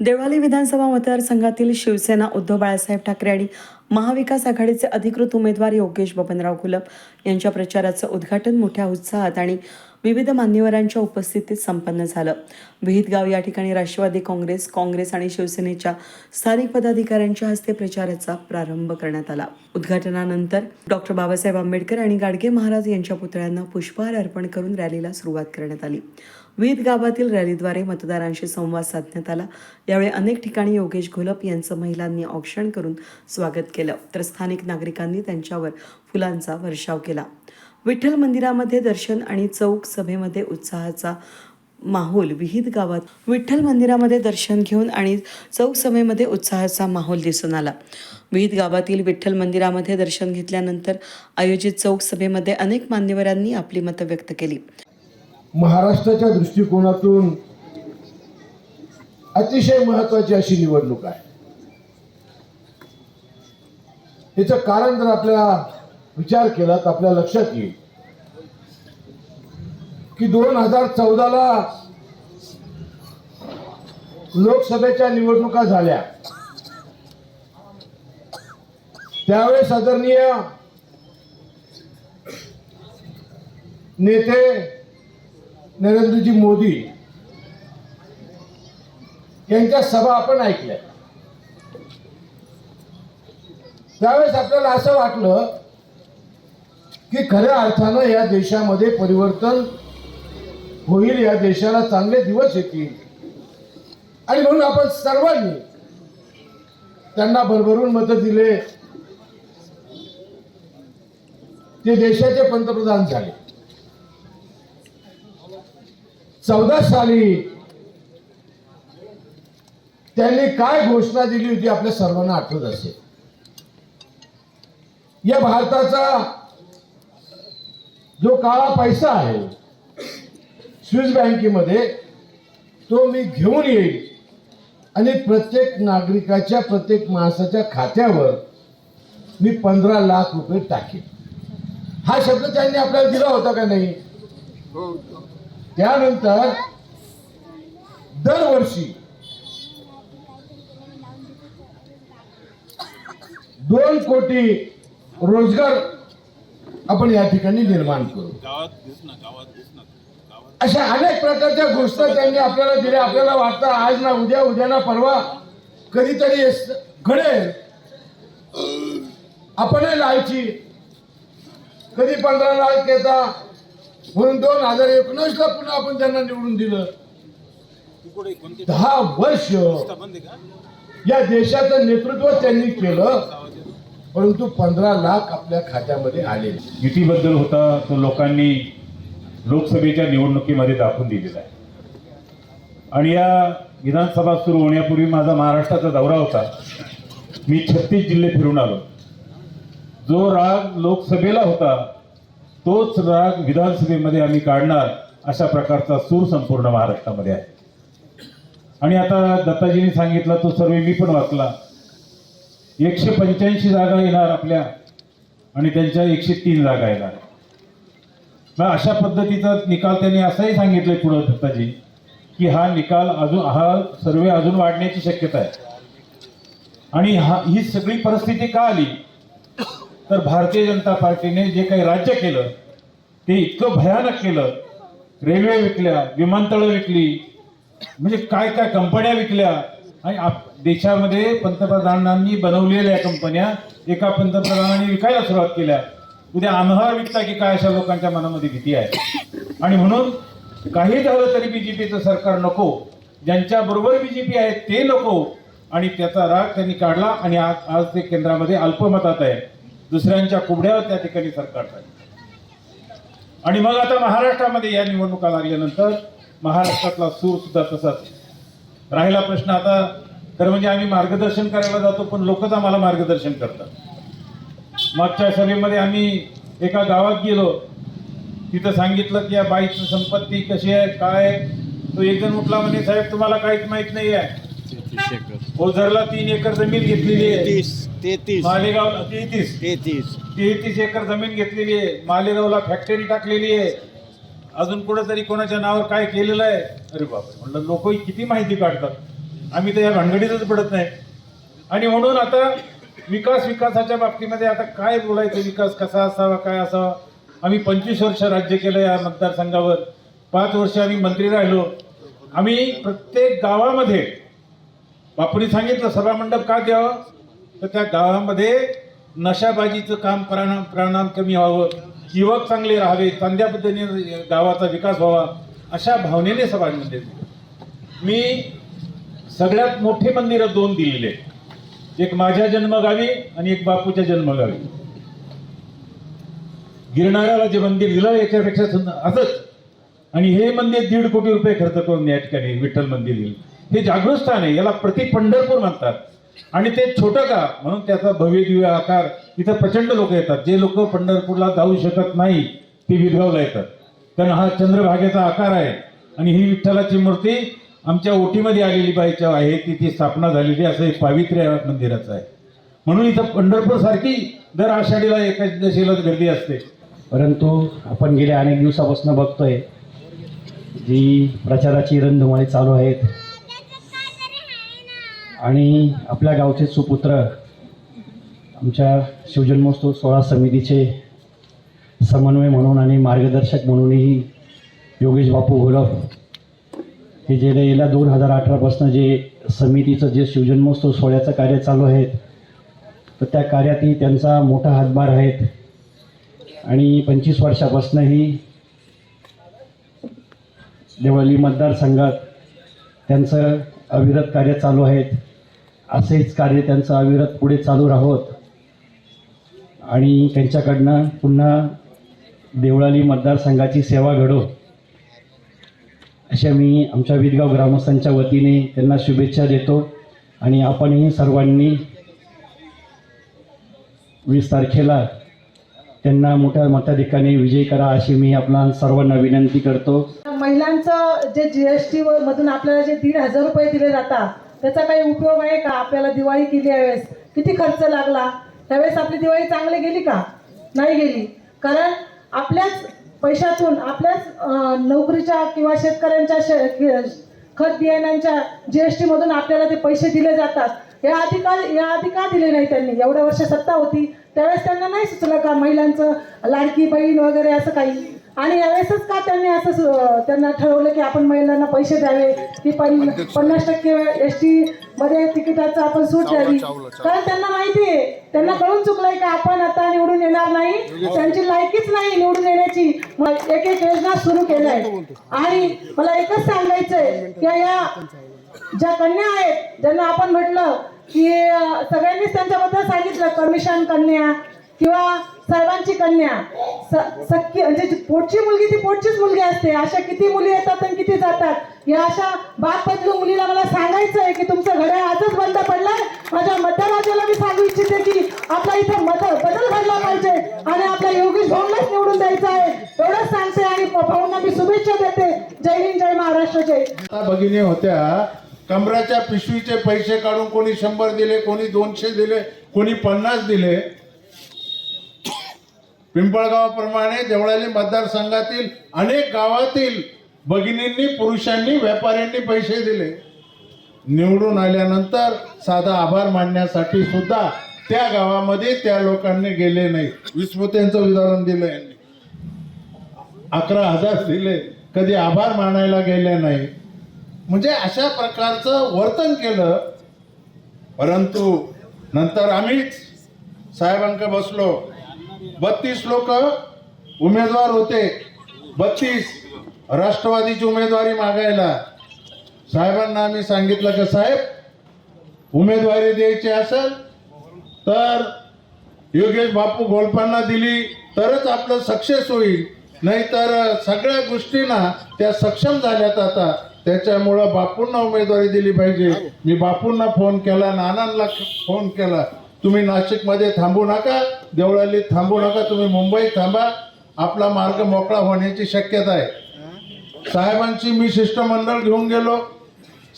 देवळाली विधानसभा मतदारसंघातील शिवसेना उद्धव बाळासाहेब ठाकरे आणि महाविकास आघाडीचे अधिकृत उमेदवार योगेश बबनराव कुलप यांच्या प्रचाराचं उद्घाटन मोठ्या उत्साहात आणि विविध मान्यवरांच्या उपस्थितीत संपन्न झालं. विहितगाव या ठिकाणी राष्ट्रवादी काँग्रेस काँग्रेस आणि शिवसेनेच्या स्थानिक पदाधिकाऱ्यांच्या हस्ते प्रचाराचा प्रारंभ करण्यात आला. उद्घाटनानंतर डॉक्टर बाबासाहेब आंबेडकर आणि गाडगे महाराज यांच्या पुतळ्यांना पुष्पहार अर्पण करून रॅलीला सुरुवात करण्यात आली. विविध गावातील रॅलीद्वारे मतदारांशी संवाद साधण्यात आला. यावेळी अनेक ठिकाणी योगेश घोलप यांचं महिलांनी औक्षण करून स्वागत केलं. तर स्थानिक नागरिकांनी त्यांच्यावर फुलांचा वर्षाव केला. विठ्ठल मंदिरामध्ये दर्शन आणि चौक सभेमध्ये उत्साहाचा माहोल विहित गावात विठ्ठल मंदिरामध्ये दर्शन घेऊन आणि चौक सभेमध्ये उत्साहाचा माहोल दिसून आला. विहित गावातील विठ्ठल मंदिरामध्ये दर्शन घेतल्यानंतर आयोजित चौक सभेमध्ये अनेक मान्यवरांनी आपली मतं व्यक्त केली. महाराष्ट्राच्या दृष्टिकोनातून अतिशय महत्वाची अशी निवडणूक आहे. याचं कारण जर आपल्या विचार केला तर आपल्या लक्षात येईल की दोन हजार चौदाला लोकसभेच्या निवडणुका झाल्या. त्यावेळेस आदरणीय नेते नरेंद्रजी मोदी यांच्या सभा आपण ऐकल्या. त्यावेळेस आपल्याला असं वाटलं की खऱ्या अर्थानं या देशामध्ये परिवर्तन होईल या देशाला चांगले दिवस येतील. आणि म्हणून आपण सर्वांनी त्यांना भरभरून मदत दिले. ते देशाचे पंतप्रधान झाले. चौदा साली त्यांनी काय घोषणा दिली होती आपल्या सर्वांना आठवत असेल? या भारताचा जो काळा पैसा आहे स्विस बँकेमध्ये तो मी घेऊन येईल आणि प्रत्येक नागरिकाच्या प्रत्येक माणसाच्या खात्यावर मी पंधरा लाख रुपये टाकेन. हा शब्द त्यांनी आपल्याला दिला होता का नाही? हो, त्यानंतर दरवर्षी दोन कोटी रोजगार आपण या ठिकाणी निर्माण करू. अशा अनेक प्रकारच्या घोषणा त्यांनी आपल्याला दिल्या. आपल्याला वाटतं आज ना उद्या उद्या ना परवा कधीतरी घडेल. आपणही लायची कधी पंधरा लाख घेता म्हणून दोन हजार एकोणीस ला पुन्हा आपण त्यांना निवडून दिलं. दहा वर्ष का या देशाचं नेतृत्व त्यांनी केलं परंतु पंधरा लाख आपल्या खात्यामध्ये आले युतीबद्दल होता तो लोकांनी लोकसभेच्या निवडणुकीमध्ये दाखवून दिलेला आहे. आणि या विधानसभा सुरू होण्यापूर्वी माझा महाराष्ट्राचा दौरा होता. मी छत्तीस जिल्हे फिरून आलो. जो राग लोकसभेला होता तोच राग विधानसभेमध्ये आम्ही काढणार अशा प्रकारचा सूर संपूर्ण महाराष्ट्रामध्ये आहे. आणि आता दत्ताजींनी सांगितलं तो सर्वे मी पण वाचला. एकशे पंच्याऐंशी जागा येणार आपल्या आणि त्यांच्या एकशे तीन जागा येणार. मग अशा पद्धतीचा निकाल त्यांनी असंही सांगितलंय पुढं दत्ताजी की हा निकाल अजून हा सर्वे अजून वाढण्याची शक्यता आहे. आणि हा ही सगळी परिस्थिती का आली? तर भारतीय जनता पार्टीने जे काही राज्य केलं ते इतकं भयानक केलं. रेल्वे विकल्या विमानतळं विकली म्हणजे काय काय कंपन्या विकल्या. आणि आप देशामध्ये पंतप्रधानांनी बनवलेल्या कंपन्या एका पंतप्रधानांनी विकायला सुरुवात केल्या. उद्या आम्हाला विकता की काय अशा लोकांच्या मनामध्ये भीती आहे. आणि म्हणून काही झालं तरी बी जे पीचं सरकार नको. ज्यांच्या बरोबर पी आहे ते नको. आणि त्याचा राग त्यांनी काढला आणि आज आज ते केंद्रामध्ये अल्पमतात आहे. दुसऱ्यांच्या कुबड्यावर त्या ठिकाणी सरकार चाललं. आणि मग आता महाराष्ट्रामध्ये या निवडणुका लागल्यानंतर महाराष्ट्रातला सूर सुद्धा तसाच राहिला प्रश्न आता. तर म्हणजे आम्ही मार्गदर्शन करायला जातो पण लोकच आम्हाला मार्गदर्शन करतात. मागच्या सभेमध्ये आम्ही एका गावात गेलो. तिथं सांगितलं की या बाईची संपत्ती कशी आहे काय तो एक जण उठला म्हणे साहेब तुम्हाला काहीच माहीत नाही आहे ओझरला तीन एकर जमीन घेतलेली आहे. तेहतीस. मालेगाव तेहतीस. तेहतीस. तेहतीस एकर जमीन घेतलेली आहे. मालेगावला फॅक्टरी टाकलेली आहे. अजून कुठेतरी कोणाच्या नावावर काय केलेलं आहे? अरे बापरे म्हणलं लोक किती माहिती काढतात. आम्ही तर या भानगडीतच पडत नाही. आणि म्हणून आता विकास विकासाच्या बाबतीमध्ये आता काय बोलायचं? विकास कसा असावा काय असावा? आम्ही पंचवीस वर्ष राज्य केलं या मतदारसंघावर. पाच वर्ष आम्ही मंत्री राहिलो. आम्ही प्रत्येक गावामध्ये बापूंनी सांगितलं सभामंडप का द्यावं? तर त्या गावामध्ये नशाबाजीचं काम प्राणाम प्राणाम कमी व्हावं युवक चांगले राहावे चांगल्या पद्धतीने गावाचा विकास व्हावा अशा भावनेने सभांमध्ये मी सगळ्यात मोठे मंदिरं दोन दिलेले आहेत. एक माझ्या जन्मगावी आणि एक बापूच्या जन्मगावी. गिरणाऱ्याला जे मंदिर दिलं याच्यापेक्षा असंच. आणि हे मंदिर दीड कोटी रुपये खर्च करून या ठिकाणी विठ्ठल मंदिर दिलं. हे जागृत स्थान आहे याला प्रति पंढरपूर म्हणतात. आणि ते छोटं का? म्हणून त्याचा भव्य दिव्य आकार इथं प्रचंड लोक येतात. जे लोक पंढरपूरला जाऊ शकत नाही ते विदगावला येतात. कारण हा चंद्रभागेचा आकार आहे. आणि ही विठ्ठलाची मूर्ती आमच्या ओटीमध्ये आलेली बाईच्या आहे तिची स्थापना झालेली असं एक पावित्र्य या मंदिराचं आहे. म्हणून इथं पंढरपूर सारखी दर आषाढीला एकादशीला गर्दी असते. परंतु आपण गेल्या अनेक दिवसापासून बघतोय जी प्रचाराची रणधुमाळी चालू आहेत आणि आपल्या गावचे सुपुत्र आमच्या शिवजन्मोत्सव सोहळा समितीचे समन्वय म्हणून आणि मार्गदर्शक म्हणूनही योगेश बापू घोलप हे जे गेल्या दोन हजार अठरापासून जे समितीचं जे शिवजन्मोत्सव सोहळ्याचं कार्य चालू आहे तर त्या कार्यातही त्यांचा मोठा हातभार आहेत आणि पंचवीस वर्षापासूनही देवळी मतदारसंघात त्यांचं अविरत कार्य चालू आहेत असेच कार्य त्यांचं अविरत पुढे चालू राहोत. आणि त्यांच्याकडनं पुन्हा देवळाली मतदारसंघाची सेवा घडो. अशा मी आमच्या विदगाव ग्रामस्थांच्या वतीने त्यांना शुभेच्छा देतो. आणि आपणही सर्वांनी वीस तारखेला त्यांना मोठ्या मताधिकाने विजय करा अशी मी आपला सर्वांना विनंती करतो. महिलांचं जे जी एस टी मधून आपल्याला जे दीड हजार रुपये दिले जातात त्याचा काही उपयोग आहे का? आपल्याला दिवाळी केली यावेळेस. किती खर्च लागला? त्यावेळेस आपली दिवाळी चांगली गेली का? नाही गेली. कारण आपल्याच पैशातून आपल्याच नोकरीच्या किंवा शेतकऱ्यांच्या शे खत बियाण्यांच्या जी एस टीमधून आपल्याला ते पैसे दिले जातात. या आधी का या आधी का दिले नाही त्यांनी. एवढ्या वर्ष सत्ता होती. त्यावेळेस त्यांना नाही सुचलं का महिलांचं लाडकी बहीण वगैरे असं काही? आणि यावेळेसच का त्यांनी असं त्यांना ठरवलं की आपण महिलांना पैसे द्यावे? की पन पन्नास टक्के एस टी मध्ये तिकिटाचं आपण सूट द्यावी? कारण त्यांना माहिती आहे. त्यांना कळून चुकलंय की आपण आता निवडून येणार नाही? त्यांची लायकीच नाही निवडून येण्याची. मग एक एक योजना सुरू केल्या आहेत आणि मला एकच सांगायचंय की या ज्या कन्या आहेत ज्यांना आपण म्हटलं की सगळ्यांनीच त्यांच्याबद्दल सांगितलं कमिशन कन्या किंवा साहेबांची कन्या. स- सख्खी म्हणजे पोटची मुलगी ती पोटचीच मुलगी असते. अशा किती मुली येतात आणि किती जातात? या अशा बाप बदलू मुलीला मला सांगायचं आहे की तुमचं घड्याळ आजच बंद पडलाय. माझ्या मतदाराजाला मी सांगू इच्छिते की आपला इथं मत बदल घडला पाहिजे आणि आपला योगेश भाऊंनाच निवडून द्यायचं आहे. एवढंच सांगते आणि भाऊंना मी शुभेच्छा देते. जय हिंद जय महाराष्ट्र जय. भगिनी होत्या. कमराच्या पिशवीचे पैसे काढून कोणी शंभर दिले कोणी दोनशे दिले कोणी पन्नास दिले. पिंपळगावाप्रमाणे देवळाली मतदारसंघातील अनेक गावातील भगिनींनी पुरुषांनी व्यापाऱ्यांनी पैसे दिले. निवडून आल्यानंतर साधा आभार मानण्यासाठी सुद्धा त्या गावामध्ये त्या लोकांनी गेले नाही. विस्मृत्यांचं उदाहरण दिलं यांनी. अकरा हजार दिले. कधी आभार मानायला गेले नाही. म्हणजे अशा प्रकारचं वर्तन केलं. परंतु नंतर आम्हीच साहेबांक बसलो. बत्तीस लोक उमेदवार होते. बत्तीस राष्ट्रवादीची उमेदवारी मागायला. साहेबांना आम्ही सांगितलं की साहेब उमेदवारी द्यायची असेल तर योगेश बापू गोलपांना दिली तरच आपलं सक्सेस होईल. नाहीतर सगळ्या गोष्टींना त्या सक्षम झाल्यात आता. त्याच्यामुळं बापूंना उमेदवारी दिली पाहिजे. मी बापूंना फोन केला नानांना फोन केला. तुम्ही नाशिकमध्ये थांबू नका देवळालीत थांबू नका तुम्ही मुंबईत थांबा. आपला मार्ग मोकळा होण्याची शक्यता आहे. साहेबांची मी शिष्टमंडळ घेऊन गेलो.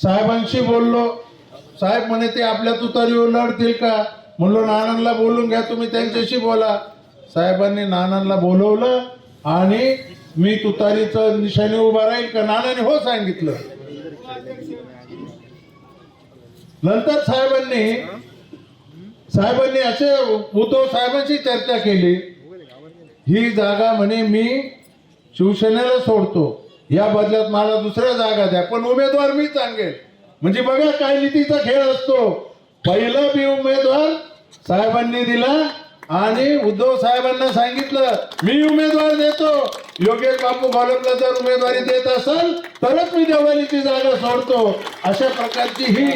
साहेबांशी बोललो. साहेब म्हणे ते आपल्या तुतारीवर लढतील का? म्हणलो नानांना बोलून घ्या तुम्ही त्यांच्याशी बोला. साहेबांनी नानांना बोलवलं आणि मी तुतारीचं निशाणी उभा राहील का नानाने हो सांगितलं. नंतर साहेबांनी साहेबांनी असे उद्धव साहेबांशी चर्चा केली. ही जागा म्हणे मी शिवसेनेला सोडतो. या बदल्यात मला दुसऱ्या जागा द्या. पण उमेदवार मी सांगेल म्हणजे बघा काय नीतीचा खेळ असतो. पहिलं बी उमेदवार साहेबांनी दिला आणि उद्धव साहेबांना सांगितलं मी उमेदवार देतो. योगेश बापू घोलपला जर उमेदवारी देत असेल तरच मी देवालीची जागा सोडतो. अशा प्रकारची ही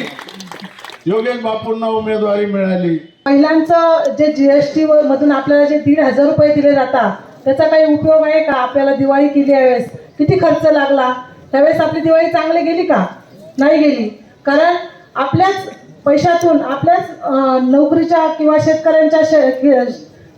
योगेश बापूंना उमेदवारी मिळाली. महिलांचं जे जीएसटी मधून आपल्याला जे दीड हजार रुपये दिले जातात त्याचा काही उपयोग आहे का? आपल्याला दिवाळी केली यावेळेस. किती खर्च लागला? त्यावेळेस आपली दिवाळी चांगली गेली का? नाही गेली. कारण आपल्याच पैशातून आपल्याच नोकरीच्या किंवा शेतकऱ्यांच्या शे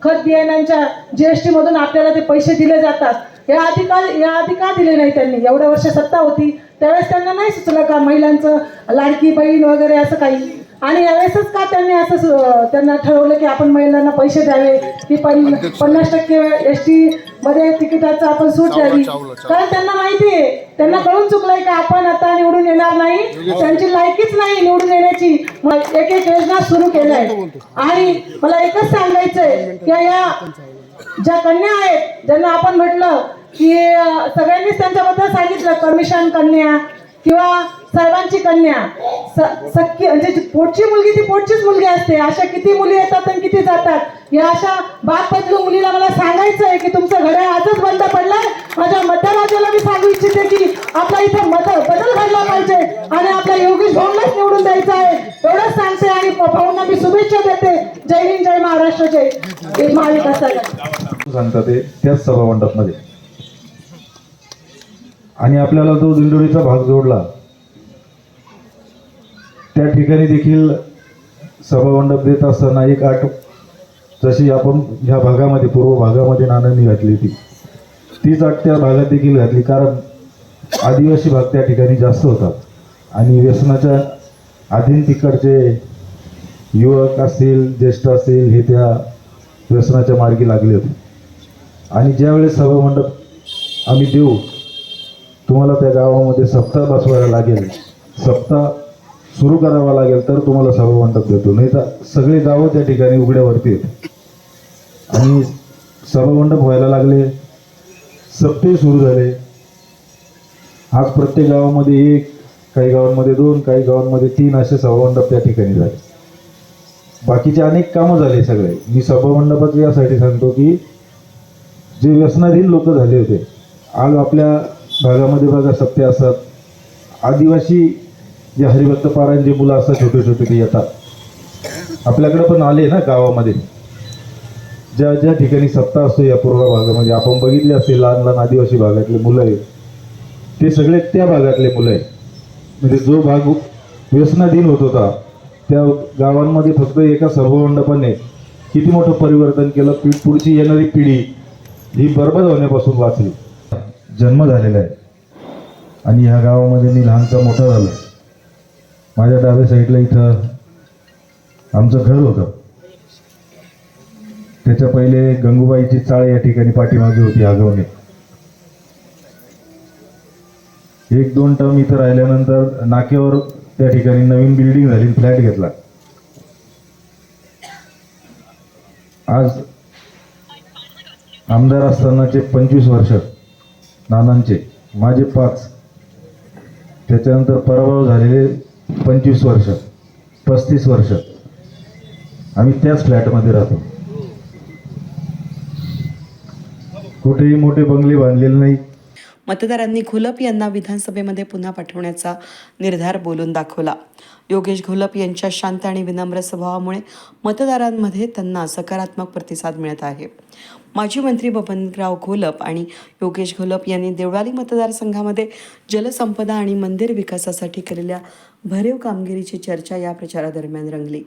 खत बियाण्यांच्या जीएसटी मधून आपल्याला ते पैसे दिले जातात. या आधी का या आधी का दिले नाही त्यांनी? एवढ्या वर्ष सत्ता होती. त्यावेळेस त्यांना नाही सुचलं का महिलांचं लाडकी बहीण वगैरे असं काही? आणि यावेळेसच का त्यांनी असं त्यांना ठरवलं की आपण महिलांना पैसे द्यावे? की पण पन्नास टक्के एस टी मध्ये तिकिटाचं आपण सूट द्यावी? कारण त्यांना माहिती आहे. त्यांना कळून चुकलंय का आपण आता निवडून येणार नाही? त्यांची लायकीच नाही निवडून येण्याची. मग एक एक योजना सुरू केल्या. आणि मला एकच सांगायचंय की या ज्या कन्या आहेत ज्यांना आपण म्हटलं की सगळ्यांनीच त्यांच्याबद्दल सांगितलं कमिशन कन्या किंवा साहेबांची कन्या. सख्खी म्हणजे पोटची मुलगी ती पोटचीच मुलगी असते. अशा किती मुली येतात आणि किती जातात? या अशा बाप बदलू मुलीला मला सांगायचं आहे की तुमचं घड्याळ आजच बंद पडलंय. माझ्या मतदाराजाला मी सांगू इच्छिते की आपला इथं मत बदल घडला पाहिजे आणि आपला योगेश भाऊंनाच निवडून द्यायचं आहे. एवढंच सांगते आणि भाऊंना मी शुभेच्छा देते. जय हिंद जय महाराष्ट्र जय महाविकास आघाडी. सांगतात ते त्याच सभामंडपमध्ये. आणि आपल्याला जो दिंडोरीचा भाग जोडला त्या ठिकाणी देखील सभामंडप देत असताना एक आठ जशी आपण ह्या भागामध्ये पूर्व भागामध्ये नाणंनी घातली होती तीच आठ त्या भागात देखील घातली कारण आदिवासी भाग त्या ठिकाणी जास्त होतात आणि व्यसनाच्या आधीन तिकडचे युवक असतील ज्येष्ठ असतील हे त्या व्यसनाच्या मार्गी लागले होते. आणि ज्यावेळेस सभामंडप आम्ही देऊ तुम्हाला त्या गावामध्ये सप्ताह बसवायला लागेल सप्ताह सुरू करावा लागेल तर तुम्हाला सभामंडप देतो. नाही तर सगळे गावं त्या ठिकाणी उघड्यावरती आहेत. आणि सभामंडप व्हायला लागले सप्ते सुरू झाले. आज प्रत्येक गावामध्ये एक काही गावांमध्ये दोन काही गावांमध्ये तीन असे सभामंडप त्या ठिकाणी झाले. बाकीचे अनेक कामं झाले सगळे. मी सभामंडपाचं यासाठी सांगतो की जे व्यसनाधीन लोक झाले होते आज आपल्या भागामध्ये बघा सत्य असतात. आदिवासी जे हरिभक्त पारायण जे मुलं असतात छोटे छोटे ते येतात. आपल्याकडे पण आले ना गावामध्ये. ज्या ज्या ठिकाणी सत्ता असतो या पूर्व भागामध्ये. आपण बघितले असते लहान लहान आदिवासी भागातले मुलं आहेत. ते सगळे त्या भागातले मुलं आहेत. म्हणजे जो भाग व्यसनाधीन होत होता त्या गावांमध्ये फक्त एका सर्वमंडपाने किती मोठं परिवर्तन केलं? पी पुढची येणारी पिढी ही बरबाद होण्यापासून वाचली. जन्म झालेला आहे. आणि ह्या गावामध्ये मी लहानचा मोठा झालो. माझ्या डाव्या साईडला इथं आमचं घर होतं. त्याच्या पहिले गंगूबाईची चाळ या ठिकाणी पाठीमागे होती आगवणे. एक दोन टर्म इथं राहिल्यानंतर नाक्यावर त्या ठिकाणी नवीन बिल्डिंग झाली फ्लॅट घेतला. आज आमदार असतानाचे पंचवीस वर्ष. नानांचे. माझे पाच. त्याच्यानंतर पराभव झालेले पंचवीस वर्ष पस्तीस वर्ष. आम्ही त्याच फ्लॅटमध्ये राहतो. कुठेही मोठे बंगले बांधलेले नाही. मतदारांनी घोलप यांना विधानसभेमध्ये पुन्हा पाठवण्याचा निर्धार बोलून दाखवला. योगेश घोलप यांच्या शांत आणि विनम्र स्वभावामुळे मतदारांमध्ये त्यांना सकारात्मक प्रतिसाद मिळत आहे. माजी मंत्री बबनराव घोलप आणि योगेश घोलप यांनी देवळाली मतदारसंघामध्ये जलसंपदा आणि मंदिर विकासासाठी केलेल्या भरीव कामगिरीची चर्चा या प्रचारादरम्यान रंगली.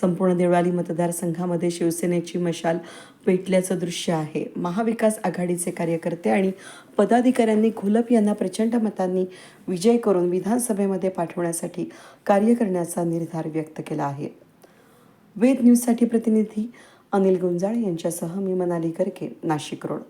संपूर्ण देवळाली मतदारसंघामध्ये शिवसेनेची मशाल पेटल्याचं दृश्य आहे. महाविकास आघाडीचे कार्यकर्ते आणि पदाधिकाऱ्यांनी घोलप यांना प्रचंड मतांनी विजय करून विधानसभेमध्ये पाठवण्यासाठी कार्य करण्याचा निर्धार व्यक्त केला आहे. वेद न्यूजसाठी प्रतिनिधी अनिल गुंजाळ यांच्यासह मी मनाली करके नाशिक रोड.